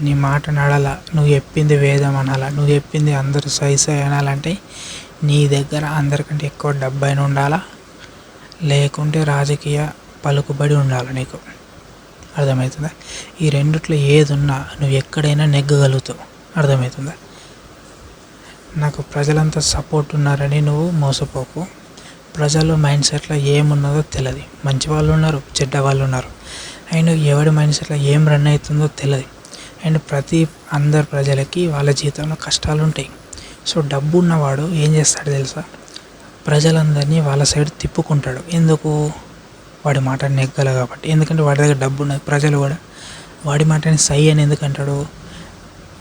నీ మాట నడాల నువ్వు చెప్పింది వేదం అనాల నువ్వు చెప్పింది అందరూ సై సై అనాలంటే నీ దగ్గర అందరికంటే ఎక్కువ డబ్బు అయినా ఉండాలా? లేకుంటే రాజకీయ పలుకుబడి ఉండాలి నీకు? అర్థమవుతుందా ఈ రెండిట్లో ఏది ఉన్నా నువ్వు ఎక్కడైనా నెగ్గగలుగుతావు. అర్థమవుతుందా నాకు ప్రజలంతా సపోర్ట్ ఉన్నారని నువ్వు మోసపోకు. ప్రజల మైండ్ సెట్లో ఏమున్నదో తెలియదు మంచి వాళ్ళు ఉన్నారు చెడ్డ వాళ్ళు ఉన్నారు. అండ్ ఎవడి మైండ్ సెట్లో ఏం రన్ అవుతుందో తెలియదు అండ్ ప్రతి అందరు ప్రజలకి వాళ్ళ జీవితంలో కష్టాలు ఉంటాయి. సో డబ్బు ఉన్నవాడు ఏం చేస్తాడు తెలుసా? ప్రజలందరినీ వాళ్ళ సైడ్ తిప్పుకుంటాడు. ఎందుకు? వాడి మాట నెగ్గల కాబట్టి. ఎందుకంటే వాడి దగ్గర డబ్బు ఉన్నది ప్రజలు కూడా. వాడి మాటని సై అని ఎందుకంటాడు?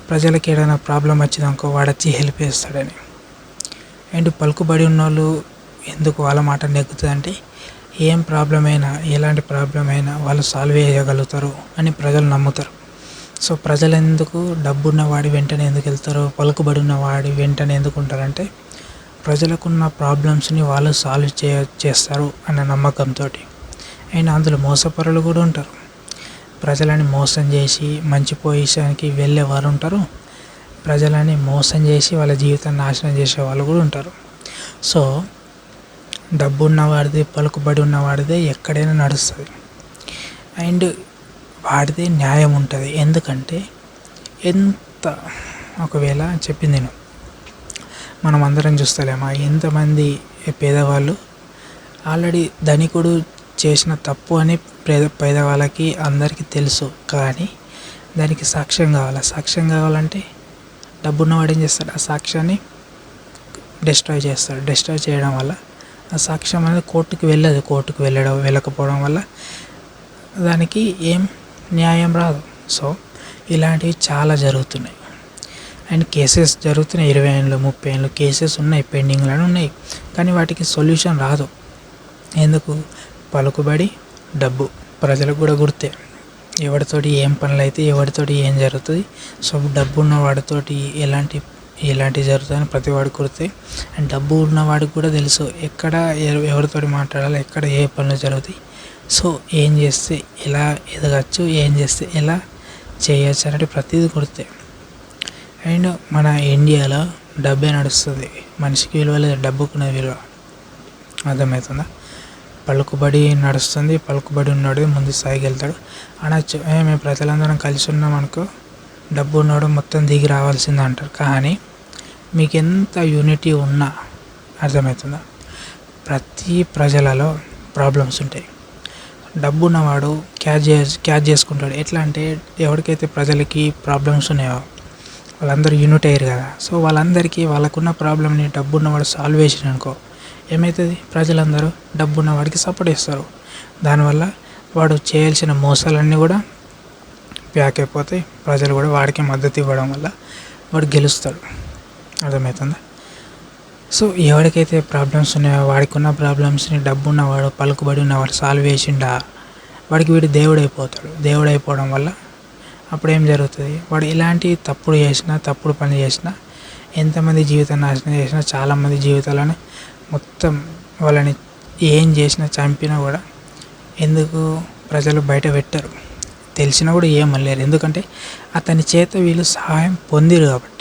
ప్రజలకి ఏదైనా ప్రాబ్లం వచ్చిందనుకో వాడు వచ్చి హెల్ప్ చేస్తాడని. అండ్ పలుకుబడి ఉన్న వాళ్ళు ఎందుకు వాళ్ళ మాట నెగ్గుతుందంటే ఏం ప్రాబ్లం అయినా ఎలాంటి ప్రాబ్లం అయినా వాళ్ళు సాల్వ్ చేయగలుగుతారు అని ప్రజలు నమ్ముతారు. సో ప్రజలు ఎందుకు డబ్బున్న వాడి వెంటనే ఎందుకు వెళ్తారు పలుకుబడి ఉన్న వాడి వెంటనే ఎందుకు ఉంటారంటే ప్రజలకున్న ప్రాబ్లమ్స్ని వాళ్ళు సాల్వ్ చే చేస్తారు అన్న నమ్మకంతో అండ్ అందులో మోసపరులు కూడా ఉంటారు. ప్రజలని మోసం చేసి మంచి పొజిషన్కి వెళ్ళే వారు ఉంటారు. ప్రజలని మోసం చేసి వాళ్ళ జీవితాన్ని నాశనం చేసే వాళ్ళు కూడా ఉంటారు. సో డబ్బు ఉన్నవాడిది పలుకుబడి ఉన్నవాడిదే ఎక్కడైనా నడుస్తుంది. అండ్ వాడిదే న్యాయం ఉంటుంది. ఎందుకంటే ఎంత ఒకవేళ చెప్పింది నేను మనం అందరం చూస్తలేమా? ఎంతమంది పేదవాళ్ళు ఆల్రెడీ ధనికుడు చేసిన తప్పు అని పేద పేదవాళ్ళకి అందరికీ తెలుసు. కానీ దానికి సాక్ష్యం కావాలి? సాక్ష్యం కావాలంటే డబ్బున్నవాడు ఏం చేస్తాడు? ఆ సాక్ష్యాన్ని డిస్ట్రాయ్ చేస్తాడు. డిస్ట్రాయ్ చేయడం వల్ల ఆ సాక్ష్యం అనేది కోర్టుకు వెళ్ళదు. కోర్టుకు వెళ్ళడం వెళ్ళకపోవడం వల్ల దానికి ఏం న్యాయం రాదు. సో ఇలాంటివి చాలా జరుగుతున్నాయి. అండ్ కేసెస్ జరుగుతున్నాయి. ఇరవై ఏళ్ళు ముప్పై ఏళ్ళు కేసెస్ ఉన్నాయి పెండింగ్లను ఉన్నాయి. కానీ వాటికి సొల్యూషన్ రాదు. ఎందుకు? పలుకుబడి డబ్బు. ప్రజలకు కూడా గుర్తే. ఎవరితోటి ఏం పనులు అయితే ఎవరితోటి ఏం జరుగుతుంది. సో డబ్బు ఉన్న వాడితోటి ఎలాంటి ఎలాంటివి జరుగుతాయని ప్రతి వాడికి గుర్తాయి అండ్ డబ్బు ఉన్నవాడికి కూడా తెలుసు. ఎక్కడ ఎవరితోటి మాట్లాడాలి ఎక్కడ ఏ పనులు జరుగుతాయి. సో ఏం చేస్తే ఎలా ఎదగచ్చు ఏం చేస్తే ఎలా చేయొచ్చు అనేది ప్రతిదీ కొడితే. అండ్ మన ఇండియాలో డబ్బే నడుస్తుంది. మనిషికి విలువ లేదు డబ్బుకున్న విలువ. అర్థమవుతుందా? పలుకుబడి నడుస్తుంది పలుకుబడి ఉన్నాడు ముందు స్థాయికి వెళ్తాడు అనొచ్చు మేము ప్రజలందరం కలిసి ఉన్నాం అనుకో డబ్బు ఉన్నాడు మొత్తం దిగి రావాల్సిందే అంటారు. కానీ మీకు ఎంత యూనిటీ ఉన్నా అర్థమవుతుందా? ప్రతి ప్రజలలో ప్రాబ్లమ్స్ ఉంటాయి. డబ్బు ఉన్నవాడు క్యాచ్ చే క్యాచ్ చేసుకుంటాడు. ఎట్లా అంటే ఎవరికైతే ప్రజలకి ప్రాబ్లమ్స్ ఉన్నాయో వాళ్ళందరూ యూనిట్ అయ్యారు కదా. సో వాళ్ళందరికీ వాళ్ళకున్న ప్రాబ్లమ్ని డబ్బు ఉన్నవాడు సాల్వ్ చేసిన అనుకో ఏమవుతుంది ప్రజలందరూ డబ్బు ఉన్నవాడికి సపోర్ట్ ఇస్తారు దానివల్ల వాడు చేయాల్సిన మోసాలన్నీ కూడా ప్యాక్ అయిపోతాయి ప్రజలు కూడా వాడికి మద్దతు ఇవ్వడం వల్ల వాడు గెలుస్తాడు. అర్థమవుతుందా? సో ఎవరికైతే ప్రాబ్లమ్స్ ఉన్నాయో వాడికి ఉన్న ప్రాబ్లమ్స్ని డబ్బు ఉన్నవాడు పలుకుబడి ఉన్నవాడు సాల్వ్ చేసిండా వాడికి వీడు దేవుడు అయిపోతాడు దేవుడు అయిపోవడం వల్ల అప్పుడు ఏం జరుగుతుంది? వాడు ఇలాంటి తప్పుడు చేసినా తప్పుడు పని చేసినా ఎంతమంది జీవితాన్ని నాశనం చేసినా చాలామంది జీవితాలను మొత్తం వాళ్ళని ఏం చేసినా చంపినా కూడా ఎందుకు ప్రజలు బయట పెట్టరు? తెలిసినా కూడా ఏం అనలేరు. ఎందుకంటే అతని చేత వీళ్ళు సహాయం పొందిరు కాబట్టి.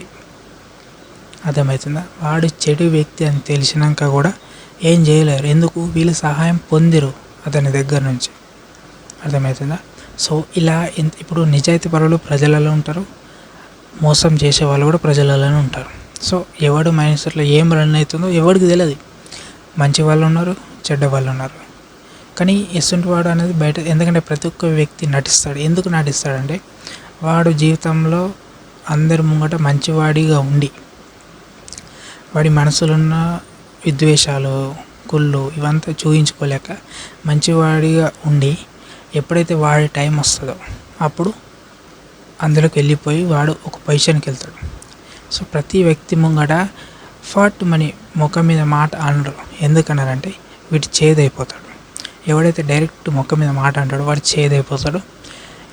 అర్థమవుతుందా? వాడు చెడు వ్యక్తి అని తెలిసినాక కూడా ఏం చేయలేరు. ఎందుకు? వీళ్ళు సహాయం పొందిరు అతని దగ్గర నుంచి. అర్థమవుతుందా? సో ఇలా ఇప్పుడు నిజాయితీ పరులు ప్రజలలో ఉంటారు. మోసం చేసే వాళ్ళు కూడా ప్రజలలోనే ఉంటారు. సో ఎవడు మైండ్ సెట్లో ఏం రన్ అవుతుందో ఎవరికి తెలియదు మంచి వాళ్ళు ఉన్నారు చెడ్డ వాళ్ళు ఉన్నారు. కానీ ఎసుంటి వాడు అనేది బయట ఎందుకంటే ప్రతి ఒక్క వ్యక్తి నటిస్తాడు. ఎందుకు నటిస్తాడంటే వాడు జీవితంలో అందరి ముంగట మంచివాడిగా ఉండి వాడి మనసులో ఉన్న విద్వేషాలు కుళ్ళు ఇవంతా చూయించుకోలేక మంచివాడిగా ఉండి ఎప్పుడైతే వాడి టైం వస్తుందో అప్పుడు అందులోకి వెళ్ళిపోయి వాడు ఒక పొజిషన్కి వెళ్తాడు. సో ప్రతి వ్యక్తి ముంగట ఫాట్ మనీ ముఖం మీద మాట అనరు ఎందుకన్నారంటే వీటి చేదైపోతాడు. ఎవడైతే డైరెక్ట్ ముఖం మీద మాట అంటాడో వాడు చేదైపోతాడు.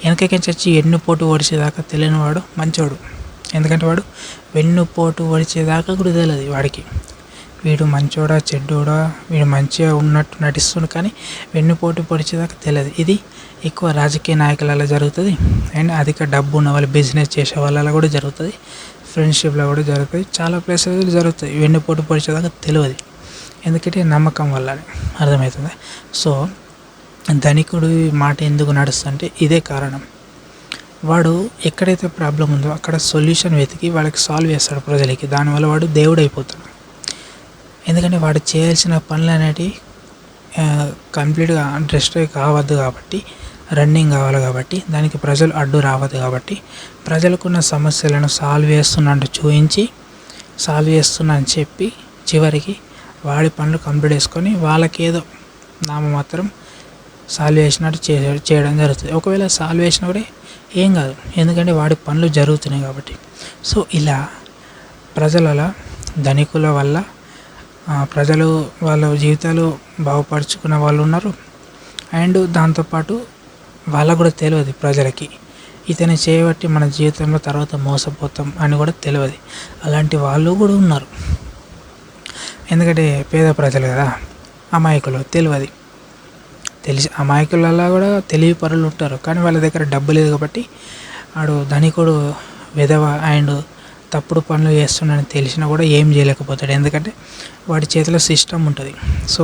వెనకకి వచ్చి ఎన్నుపోటు ఓడిచేదాకా తెలియని వాడు మంచోడు. ఎందుకంటే వాడు వెన్నుపోటు ఓడిచేదాకా కూడా తెలియదు వాడికి. వీడు మంచోడా చెడ్డోడా వీడు మంచిగా ఉన్నట్టు నటిస్తుండు కానీ వెన్నుపోటు పొడిచేదాకా తెలియదు ఇది ఎక్కువ రాజకీయ నాయకులలో జరుగుతుంది. అండ్ అధిక డబ్బు ఉన్న వాళ్ళు బిజినెస్ చేసే వాళ్ళలో కూడా జరుగుతుంది. ఫ్రెండ్షిప్లో కూడా జరుగుతుంది. చాలా ప్లేసెస్ జరుగుతాయి వెన్నుపోటు పొడిచేదాకా తెలియదు ఎందుకంటే నమ్మకం వల్ల అర్థమవుతుంది. సో ధనికుడు మాట ఎందుకు నడుస్తుంటే ఇదే కారణం. వాడు ఎక్కడైతే ప్రాబ్లం ఉందో అక్కడ సొల్యూషన్ వెతికి వాళ్ళకి సాల్వ్ చేస్తాడు ప్రజలకి. దానివల్ల వాడు దేవుడు అయిపోతాడు ఎందుకంటే వాడు చేయాల్సిన పనులు అనేటివి కంప్లీట్గా డిస్ట్రాయ్ కావద్దు కాబట్టి రన్నింగ్ కావాలి కాబట్టి దానికి ప్రజలు అడ్డు రావద్దు కాబట్టి ప్రజలకున్న సమస్యలను సాల్వ్ చేస్తున్నట్టు చూపించి సాల్వ్ చేస్తున్నా అని చెప్పి చివరికి వాడి పనులు కంప్లీట్ చేసుకొని వాళ్ళకేదో నామ మాత్రం సాల్వ్ చేసినట్టు చే చేయడం జరుగుతుంది. ఒకవేళ సాల్వ్ చేసినా కూడా ఏం కాదు. ఎందుకంటే వాడి పనులు జరుగుతున్నాయి కాబట్టి. సో ఇలా ప్రజల ధనికుల వల్ల ప్రజలు వాళ్ళ జీవితాలు బాగుపరుచుకున్న వాళ్ళు ఉన్నారు. అండ్ దాంతోపాటు వాళ్ళకు కూడా తెలియదు ప్రజలకి. ఇతని చేయబట్టి మన జీవితంలో తర్వాత మోసపోతాం అని కూడా తెలియదు. అలాంటి వాళ్ళు కూడా ఉన్నారు. ఎందుకంటే పేద ప్రజలు కదా. అమాయకులు తెలియదు. తెలిసి అమాయకులలో కూడా తెలివి పరులు ఉంటారు. కానీ వాళ్ళ దగ్గర డబ్బు లేదు కాబట్టి ఆడు ధనికుడు విధవ అండ్ తప్పుడు పనులు చేస్తున్నాడని తెలిసినా కూడా ఏం చేయలేకపోతాడు. ఎందుకంటే వాడి చేతిలో సిస్టమ్ ఉంటుంది. సో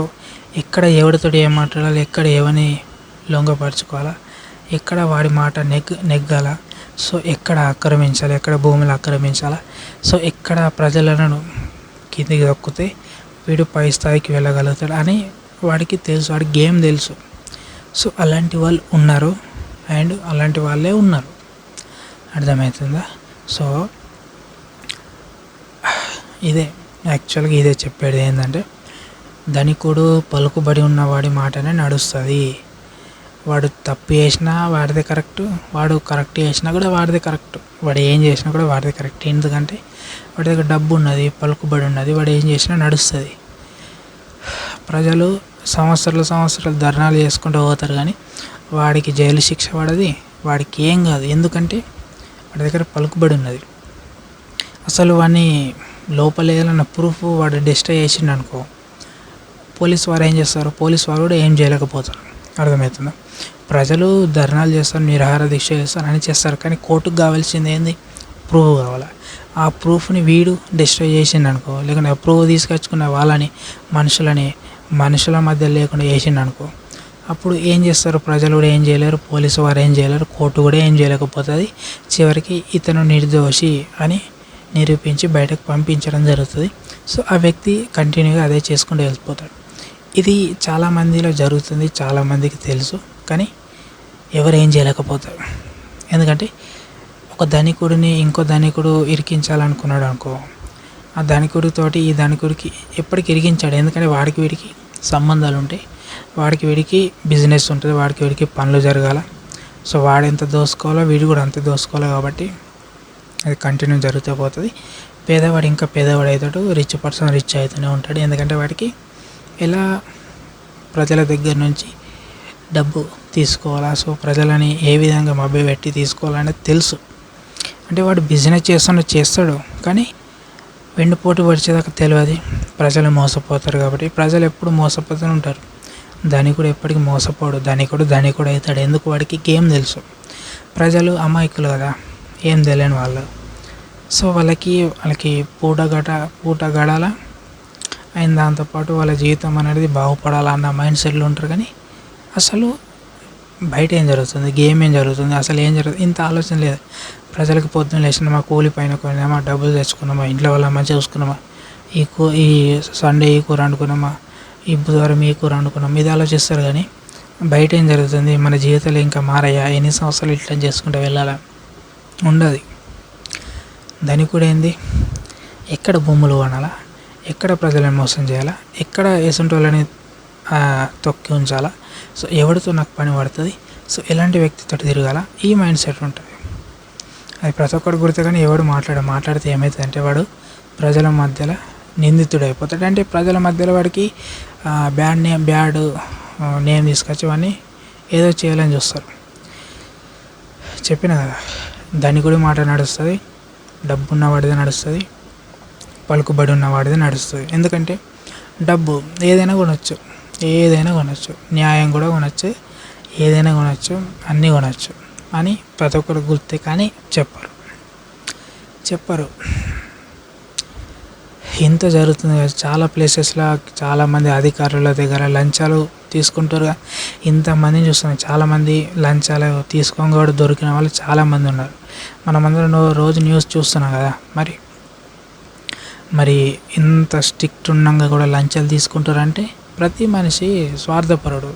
ఎక్కడ ఎవరితో ఏం మాట్లాడాలి ఎక్కడ ఎవరిని లొంగపరుచుకోవాలా ఎక్కడ వాడి మాట నెగ్ నెగ్గాల సో ఎక్కడ ఆక్రమించాలి ఎక్కడ భూములు ఆక్రమించాలా సో ఎక్కడ ప్రజలను కిందికి దొక్కితే వీడు పై స్థాయికి వెళ్ళగలుగుతాడు అని వాడికి తెలుసు వాడికి గేమ్ తెలుసు. సో అలాంటి వాళ్ళు ఉన్నారు. అండ్ అలాంటి వాళ్ళే ఉన్నారు. అర్థమవుతుందా? సో ఇదే యాక్చువల్గా ఇదే చెప్పేది ఏంటంటే ధనికుడు పలుకుబడి ఉన్నవాడి మాటనే నడుస్తుంది. వాడు తప్పు చేసినా వాడిదే కరెక్ట్ వాడు కరెక్ట్ చేసినా కూడా వాడిదే కరెక్ట్. వాడు ఏం చేసినా కూడా వాడిదే కరెక్ట్. ఎందుకంటే వాడి దగ్గర డబ్బు ఉన్నది పలుకుబడి ఉన్నది వాడు ఏం చేసినా నడుస్తుంది. ప్రజలు సంవత్సరాలు సంవత్సరాలు ధర్నాలు చేసుకుంటూ పోతారు కానీ వాడికి జైలు శిక్ష పడది వాడికి ఏం కాదు. ఎందుకంటే వాడి దగ్గర పలుకుబడి ఉన్నది. అసలు వాడిని లోపలేయాలన్న ప్రూఫ్ వాడు డిస్ట్రై చేసిండు అనుకో పోలీస్ వారు ఏం చేస్తారు? పోలీస్ వారు కూడా ఏం చేయలేకపోతారు. అర్థమవుతుందా? ప్రజలు ధర్నాలు చేస్తారు నిరాహార దీక్ష చేస్తారు అని చేస్తారు. కానీ కోర్టుకు కావాల్సింది ఏంది? ప్రూఫ్ కావాలి? ఆ ప్రూఫ్ని వీడు డిస్ట్రాయ్ చేసిండు అనుకో లేకుంటే ఆ ప్రూఫ్ తీసుకొచ్చుకున్న వాళ్ళని మనుషులని మనుషుల మధ్య లేకుండా చేసిండు అనుకో అప్పుడు ఏం చేస్తారు? ప్రజలు కూడా ఏం చేయలేరు పోలీసు వారు ఏం చేయలేరు కోర్టు కూడా ఏం చేయలేకపోతుంది. చివరికి ఇతను నిర్దోషి అని నిరూపించి బయటకు పంపించడం జరుగుతుంది. సో ఆ వ్యక్తి కంటిన్యూగా అదే చేసుకుంటూ వెళ్ళిపోతాడు. ఇది చాలామందిలో జరుగుతుంది చాలామందికి తెలుసు. కానీ ఎవరు ఏం చేయలేకపోతారు. ఎందుకంటే ఒక ధనికుడిని ఇంకో ధనికుడు ఇరికించాలనుకున్నాడు అనుకో ఆ ధనికుడితోటి ఈ ధనికుడికి ఎప్పటికి ఇరికించాడు. ఎందుకంటే వాడికి వీడికి సంబంధాలు ఉంటాయి వాడికి వీడికి బిజినెస్ ఉంటుంది వాడికి వీడికి పనులు జరగాల. సో వాడు ఎంత దోసుకోవాలో వీడు కూడా అంతే దోసుకోవాలి కాబట్టి అది కంటిన్యూ జరుగుతూ పోతుంది. పేదవాడు ఇంకా పేదవాడు అవుతాడు రిచ్ పర్సన్ రిచ్ అవుతూనే ఉంటాడు. ఎందుకంటే వాడికి ఎలా ప్రజల దగ్గర నుంచి డబ్బు తీసుకోవాలా సో ప్రజలని ఏ విధంగా మభ్య పెట్టి తీసుకోవాలనేది తెలుసు. అంటే వాడు బిజినెస్ చేస్తాడు చేస్తాడు కానీ వెండిపోటు పడిచేదాకా తెలియదు ప్రజలు మోసపోతారు కాబట్టి ప్రజలు ఎప్పుడు మోసపోతూనే ఉంటారు. ధనికుడు ఎప్పటికీ మోసపోడు. ధనికుడు ధనికుడు అవుతాడు. ఎందుకు? వాడికి గేమ్ తెలుసు. ప్రజలు అమాయకులు కదా. ఏం తెలియని వాళ్ళు. సో వాళ్ళకి వాళ్ళకి పూట గట పూట గడాల అండ్ దాంతోపాటు వాళ్ళ జీవితం అనేది బాగుపడాలన్న మైండ్ సెట్లో ఉంటారు కానీ అసలు బయట ఏం జరుగుతుంది? గేమ్ ఏం జరుగుతుంది? అసలు ఏం జరుగుతుంది? ఇంత ఆలోచన లేదు. ప్రజలకు పొద్దున లేచినామా కూలి పైన కొన్నామా డబ్బులు తెచ్చుకున్నామా ఇంట్లో వాళ్ళ మంచిగా చూసుకున్నామా ఈ కూ ఈ సండే ఈ కూర వండుకున్నామా ఈ బుధవారం ఈ కూర వండుకున్నాం ఇది ఆలోచిస్తారు కానీ బయట ఏం జరుగుతుంది? మన జీవితాలు ఇంకా మారయ్యా ఎన్ని సంవత్సరాలు ఇట్లా చేసుకుంటూ వెళ్ళాలా? ఉండదు. దానికి కూడా ఏంది? ఎక్కడ భూములు కొనాలా? ఎక్కడ ప్రజలను మోసం చేయాలా? ఎక్కడ వేసుంటి వాళ్ళని తొక్కి ఉంచాలా? సో ఎవరితో నాకు పని పడుతుంది? సో ఎలాంటి వ్యక్తితో తిరగాల? ఈ మైండ్ సెట్ ఉంటుంది. అది ప్రతి ఒక్కటి గుర్తు కానీ ఎవడు మాట్లాడు మాట్లాడితే ఏమవుతుందంటే వాడు ప్రజల మధ్యలో నిందితుడు అయిపోతాడు అంటే ప్రజల మధ్యలో వాడికి బ్యాడ్ నేమ్ బ్యాడ్ నేమ్ తీసుకొచ్చి వాడిని ఏదో చేయాలని చూస్తారు. చెప్పిన కదా ధనికుడి మాట నడుస్తుంది డబ్బు ఉన్నవాడిదే నడుస్తుంది పలుకుబడి ఉన్నవాడిదే నడుస్తుంది. ఎందుకంటే డబ్బు ఏదైనా కొనవచ్చు ఏదైనా కొనవచ్చు న్యాయం కూడా కొనవచ్చు ఏదైనా కొనవచ్చు అన్నీ కొనవచ్చు అని ప్రతి ఒక్కరు గుర్తే కానీ చెప్పరు. చెప్పరు. ఇంత జరుగుతుంది కదా. చాలా ప్లేసెస్లో చాలామంది అధికారుల దగ్గర లంచాలు తీసుకుంటారు ఇంతమందిని చూస్తున్నాం. చాలామంది లంచాలు తీసుకొని కూడా దొరికిన వాళ్ళు చాలామంది ఉన్నారు. మనమందరం రోజు న్యూస్ చూస్తున్నాం కదా. మరి మరి ఇంత స్ట్రిక్ట్ ఉన్నాక కూడా లంచాలు తీసుకుంటారంటే ప్రతి మనిషి స్వార్థపరుడు.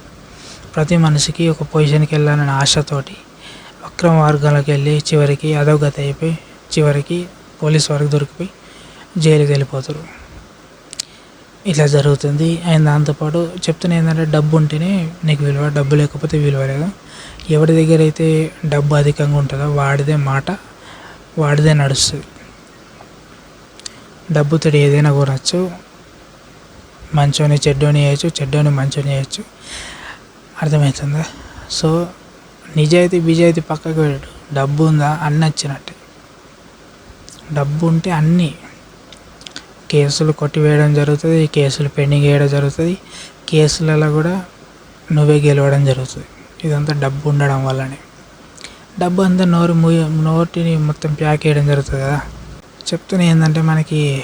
ప్రతి మనిషికి ఒక పొజిషన్కి వెళ్ళాలనే ఆశతోటి అక్రమ మార్గాలకు వెళ్ళి చివరికి అధోగతి అయిపోయి చివరికి పోలీస్ వారికి దొరికిపోయి జైలుకి వెళ్ళిపోతారు. ఇట్లా జరుగుతుంది. అండ్ దాంతోపాటు చెప్తున్నా ఏంటంటే డబ్బు ఉంటేనే నీకు విలువ డబ్బు లేకపోతే విలువ లేదు. ఎవరి దగ్గర అయితే డబ్బు అధికంగా ఉంటుందో వాడిదే మాట వాడిదే నడుస్తుంది. డబ్బుతో ఏదైనా కొనచ్చు. మంచోని చెడ్డోని వేయచ్చు చెడ్డోని మంచోని వేయచ్చు. అర్థమవుతుందా? సో నిజాయితీ బిజాయితీ పక్కకు పెట్టు. డబ్బు ఉందా? అన్నీ వచ్చినట్టే. డబ్బు ఉంటే అన్నీ. కేసులు కొట్టివేయడం జరుగుతుంది కేసులు పెండింగ్ వేయడం జరుగుతుంది. కేసులలో కూడా నువ్వే గెలవడం జరుగుతుంది. ఇదంతా డబ్బు ఉండడం వల్లనే. డబ్బు అంతా నోరు మూయ నోటిని మొత్తం ప్యాక్ చేయడం జరుగుతుంది కదా. చెప్తున్నా ఏంటంటే మనకి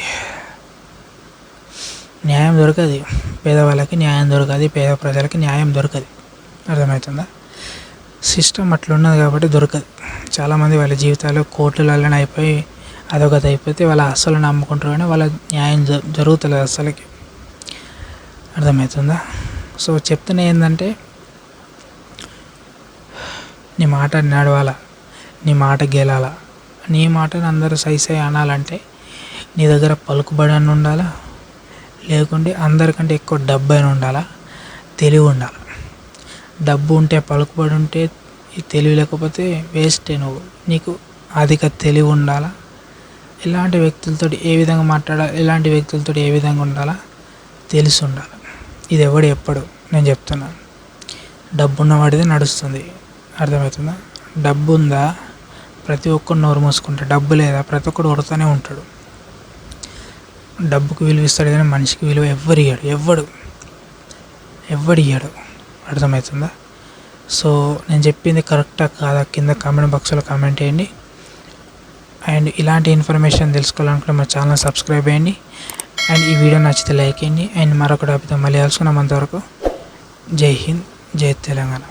న్యాయం దొరకదు. పేదవాళ్ళకి న్యాయం దొరకదు. పేద ప్రజలకి న్యాయం దొరకదు. అర్థమవుతుందా? సిస్టమ్ అట్లా ఉన్నది కాబట్టి దొరకదు. చాలామంది వాళ్ళ జీవితాలు కోర్టులలో అయిపోయి అదొకటి అయిపోతే వాళ్ళ అస్సలు నమ్ముకుంటారు కానీ వాళ్ళ న్యాయం జరుగుతలేదు అస్సలకి. అర్థమవుతుందా? సో చెప్తున్నా ఏంటంటే నీ మాట నడవాలా? నీ మాట గెలాలా? నీ మాటను అందరూ సైసై అనాలంటే నీ దగ్గర పలుకుబడి అని ఉండాలా? లేకుంటే అందరికంటే ఎక్కువ డబ్బు అయినా ఉండాలా? తెలివి ఉండాలి. డబ్బు ఉంటే పలుకుబడి ఉంటే తెలివి లేకపోతే వేస్టే నువ్వు. నీకు అధిక తెలివి ఉండాలా? ఎలాంటి వ్యక్తులతో ఏ విధంగా మాట్లాడాలి? ఇలాంటి వ్యక్తులతో ఏ విధంగా ఉండాలా? తెలిసి ఉండాలి. ఇది ఎవడు ఎప్పుడు? నేను చెప్తున్నాను డబ్బు ఉన్నవాడిదే నడుస్తుంది. అర్థమవుతుందా? డబ్బు ఉందా ప్రతి ఒక్కరు నోరు మూసుకుంటాడు. డబ్బు లేదా? ప్రతి ఒక్కడు కొడుతూనే ఉంటాడు. డబ్బుకు విలువ ఇస్తాడు కానీ మనిషికి విలువ ఎవ్వరు ఇయ్యాడు. ఎవ్వడు. ఎవ్వడు ఇయ్యాడు. అర్థమవుతుందా? సో నేను చెప్పింది కరెక్టా కాదా? కింద కామెంట్ బాక్స్లో కామెంట్ చేయండి. అండ్ ఇలాంటి ఇన్ఫర్మేషన్ తెలుసుకోవాలనుకుంటే మా ఛానల్ సబ్స్క్రైబ్ చేయండి. అండ్ ఈ వీడియో నచ్చితే లైక్ చేయండి. అండ్ మరొక టాపిక్తో మళ్ళీ కలుసుకున్నాం అంతవరకు. జై హింద్ జై తెలంగాణ.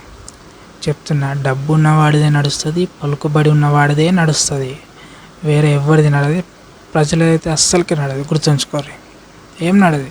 చెప్తున్నా డబ్బు ఉన్నవాడిదే నడుస్తుంది పలుకుబడి ఉన్నవాడిదే నడుస్తుంది. వేరే ఎవరిది నడది ప్రజలైతే అస్సలకి నడదు గుర్తుంచుకోరు ఏం నడదు.